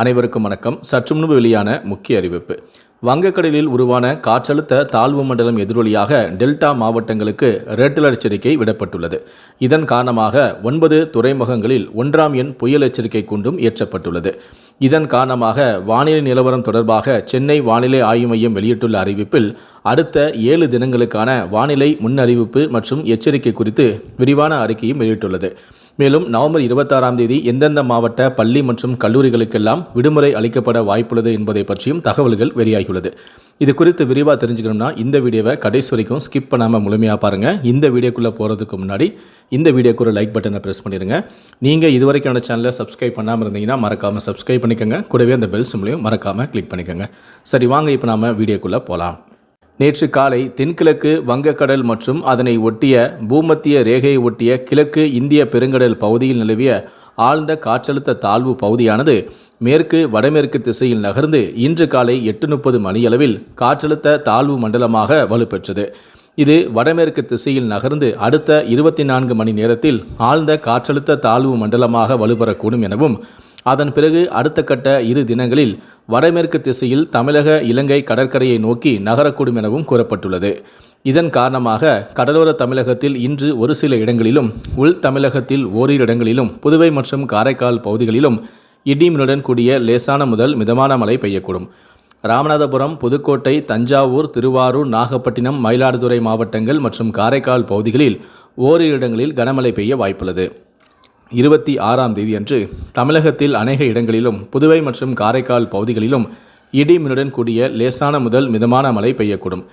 அனைவருக்கும் வணக்கம். சற்று முன்பு வெளியான முக்கிய அறிவிப்பு. வங்கக்கடலில் உருவான காற்றழுத்த தாழ்வு மண்டலம் எதிரொலியாக டெல்டா மாவட்டங்களுக்கு ரெட் எச்சரிக்கை விடப்பட்டுள்ளது. இதன் காரணமாக ஒன்பது துறைமுகங்களில் ஒன்றாம் எண் புயல் எச்சரிக்கை கூண்டும் ஏற்றப்பட்டுள்ளது. இதன் காரணமாக வானிலை நிலவரம் தொடர்பாக சென்னை வானிலை ஆய்வு மையம் வெளியிட்டுள்ள அறிவிப்பில் அடுத்த ஏழு தினங்களுக்கான வானிலை முன்னறிவிப்பு மற்றும் எச்சரிக்கை குறித்து விரிவான அறிக்கையும் வெளியிட்டுள்ளது. மேலும் நவம்பர் இருபத்தாறாம் தேதி எந்தெந்த மாவட்ட பள்ளி மற்றும் கல்லூரிகளுக்கெல்லாம் விடுமுறை அளிக்கப்பட வாய்ப்புள்ளது என்பதை பற்றியும் தகவல்கள் வெளியாகியுள்ளது. இது குறித்து விரிவாக தெரிஞ்சுக்கணும்னா இந்த வீடியோவை கடைசி வரைக்கும் ஸ்கிப் பண்ணாமல் முழுமையாக பாருங்கள் இந்த வீடியோக்குள்ளே போகிறதுக்கு முன்னாடி இந்த வீடியோக்கு ஒரு லைக் பட்டனை ப்ரெஸ் பண்ணிடுங்க. நீங்கள் இது அந்த சேனலை சப்ஸ்கிரைப் பண்ணாமல் இருந்தீங்கன்னா மறக்காமல் சப்ஸ்கிரைப் பண்ணிக்கோங்க. கூடவே அந்த பெல் சிம்லையும் மறக்காமல் கிளிக் பண்ணிக்கோங்க. சரி வாங்க இப்போ நாம வீடியோக்குள்ளே போகலாம் நேற்று காலை தென்கிழக்கு வங்கக்கடல் மற்றும் அதனை ஒட்டிய பூமத்திய ரேகையை ஒட்டிய கிழக்கு இந்திய பெருங்கடல் பகுதியில் நிலவிய ஆழ்ந்த காற்றழுத்த தாழ்வு பகுதியானது மேற்கு வடமேற்கு திசையில் நகர்ந்து இன்று காலை எட்டு முப்பது மணியளவில் காற்றழுத்த தாழ்வு மண்டலமாக வலுப்பெற்றது. இது வடமேற்கு திசையில் நகர்ந்து அடுத்த இருபத்தி நான்கு மணி நேரத்தில் ஆழ்ந்த காற்றழுத்த தாழ்வு மண்டலமாக வலுப்பெறக்கூடும் எனவும் அதன் பிறகு அடுத்த கட்ட இரு தினங்களில் வடமேற்கு திசையில் தமிழக இலங்கை கடற்கரையை நோக்கி நகரக்கூடும் எனவும் கூறப்பட்டுள்ளது. இதன் காரணமாக கடலோர தமிழகத்தில் இன்று ஒரு சில இடங்களிலும் உள் தமிழகத்தில் ஓரிரு இடங்களிலும் புதுவை மற்றும் காரைக்கால் பகுதிகளிலும் இடிமினுடன் கூடிய லேசான முதல் மிதமான மழை பெய்யக்கூடும். ராமநாதபுரம் புதுக்கோட்டை தஞ்சாவூர் திருவாரூர் நாகப்பட்டினம் மயிலாடுதுறை மாவட்டங்கள் மற்றும் காரைக்கால் பகுதிகளில் ஓரிரு இடங்களில் கனமழை பெய்ய வாய்ப்புள்ளது. இருபத்தி ஆறாம் தேதியன்று தமிழகத்தில் அநேக இடங்களிலும் புதுவை மற்றும் காரைக்கால் பகுதிகளிலும் இடிமின்னுடன் கூடிய லேசான முதல் மிதமான மழை பெய்யக்கூடும்.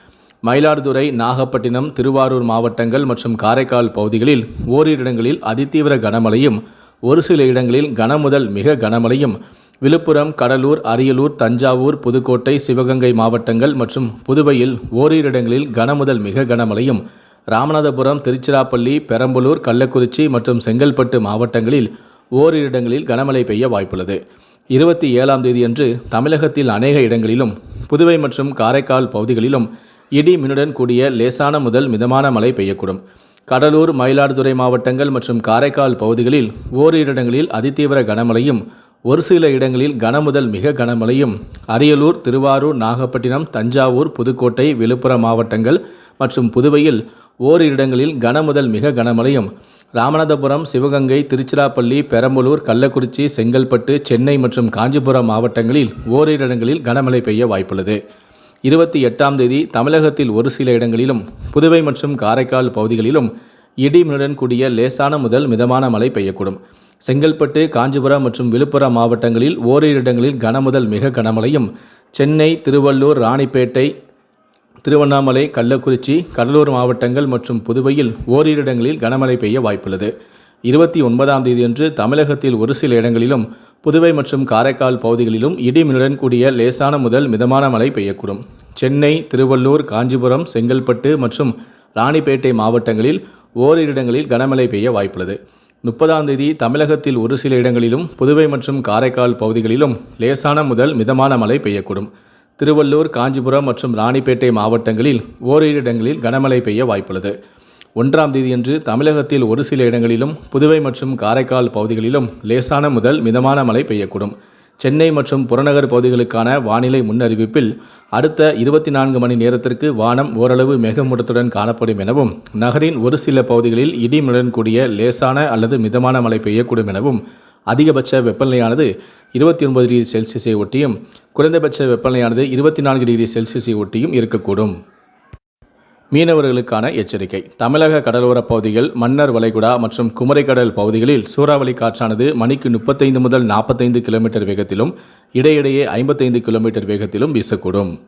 மயிலாடுதுறை நாகப்பட்டினம் திருவாரூர் மாவட்டங்கள் மற்றும் காரைக்கால் பகுதிகளில் ஓரிரு இடங்களில் அதிதீவிர கனமழையும் ஒரு சில இடங்களில் கனமுதல் மிக கனமழையும். விழுப்புரம் கடலூர் அரியலூர் தஞ்சாவூர் புதுக்கோட்டை சிவகங்கை மாவட்டங்கள் மற்றும் புதுவையில் ஓரிரு இடங்களில் கனமுதல் மிக கனமழையும். ராமநாதபுரம் திருச்சிராப்பள்ளி பெரம்பலூர் கள்ளக்குறிச்சி மற்றும் செங்கல்பட்டு மாவட்டங்களில் ஓரிரு இடங்களில் கனமழை பெய்ய வாய்ப்புள்ளது. இருபத்தி ஏழாம் தேதியன்று தமிழகத்தில் அநேக இடங்களிலும் புதுவை மற்றும் காரைக்கால் பகுதிகளிலும் இடி மின்னுடன் கூடிய லேசான முதல் மிதமான மழை பெய்யக்கூடும். கடலூர் மயிலாடுதுறை மாவட்டங்கள் மற்றும் காரைக்கால் பகுதிகளில் ஓரிரு இடங்களில் அதிதீவிர கனமழையும் ஒரு சில இடங்களில் கனமுதல் மிக கனமழையும் அரியலூர் திருவாரூர் நாகப்பட்டினம் தஞ்சாவூர் புதுக்கோட்டை விழுப்புரம் மாவட்டங்கள் மற்றும் புதுவையில் ஓரிரு இடங்களில் கனமுதல் மிக கனமழையும். ராமநாதபுரம் சிவகங்கை திருச்சிராப்பள்ளி பெரம்பலூர் கள்ளக்குறிச்சி செங்கல்பட்டு சென்னை மற்றும் காஞ்சிபுரம் மாவட்டங்களில் ஓரிரு இடங்களில் கனமழை பெய்ய வாய்ப்புள்ளது. இருபத்தி எட்டாம் தேதி தமிழகத்தில் ஒரு சில இடங்களிலும் புதுவை மற்றும் காரைக்கால் பகுதிகளிலும் இடிமுடன் கூடிய லேசான முதல் மிதமான மழை பெய்யக்கூடும். செங்கல்பட்டு காஞ்சிபுரம் மற்றும் விழுப்புரம் மாவட்டங்களில் ஓரிரு இடங்களில் கனமுதல் மிக கனமழையும். சென்னை திருவள்ளூர் ராணிப்பேட்டை திருவண்ணாமலை கள்ளக்குறிச்சி கடலூர் மாவட்டங்கள் மற்றும் புதுவையில் ஓரிரு இடங்களில் கனமழை பெய்ய வாய்ப்புள்ளது. இருபத்தி ஒன்பதாம் தேதியன்று தமிழகத்தில் ஒரு சில இடங்களிலும் புதுவை மற்றும் காரைக்கால் பகுதிகளிலும் இடிமின்னுடன் கூடிய லேசான முதல் மிதமான மழை பெய்யக்கூடும். சென்னை திருவள்ளூர் காஞ்சிபுரம் செங்கல்பட்டு மற்றும் ராணிப்பேட்டை மாவட்டங்களில் ஓரிரு இடங்களில் கனமழை பெய்ய வாய்ப்புள்ளது. முப்பதாம் தேதி தமிழகத்தில் ஒரு சில இடங்களிலும் புதுவை மற்றும் காரைக்கால் பகுதிகளிலும் லேசான முதல் மிதமான மழை பெய்யக்கூடும். திருவள்ளூர் காஞ்சிபுரம் மற்றும் ராணிப்பேட்டை மாவட்டங்களில் ஓரிரு இடங்களில் கனமழை பெய்ய வாய்ப்புள்ளது. ஒன்றாம் தேதியன்று தமிழகத்தில் ஒரு சில இடங்களிலும் புதுவை மற்றும் காரைக்கால் பகுதிகளிலும் லேசான முதல் மிதமான மழை பெய்யக்கூடும். சென்னை மற்றும் புறநகர் பகுதிகளுக்கான வானிலை முன்னறிவிப்பில் அடுத்த இருபத்தி நான்கு மணி நேரத்திற்கு வானம் ஓரளவு மேகமூட்டத்துடன் காணப்படும் எனவும் நகரின் ஒரு சில பகுதிகளில் இடிமுடன் கூடிய லேசான அல்லது மிதமான மழை பெய்யக்கூடும் எனவும் அதிகபட்ச வெப்பநிலையானது இருபத்தி ஒன்பது டிகிரி செல்சியஸை ஒட்டியும் குறைந்தபட்ச வெப்பநிலையானது இருபத்தி நான்கு டிகிரி செல்சியஸை ஒட்டியும் இருக்கக்கூடும். மீனவர்களுக்கான எச்சரிக்கை. தமிழக கடலோரப் பகுதிகள் மன்னர் வளைகுடா மற்றும் குமரிக்கடல் பகுதிகளில் சூறாவளி காற்றானது மணிக்கு முப்பத்தைந்து முதல் நாற்பத்தைந்து கிலோமீட்டர் வேகத்திலும் இடையிடையே ஐம்பத்தைந்து கிலோமீட்டர் வேகத்திலும் வீசக்கூடும்.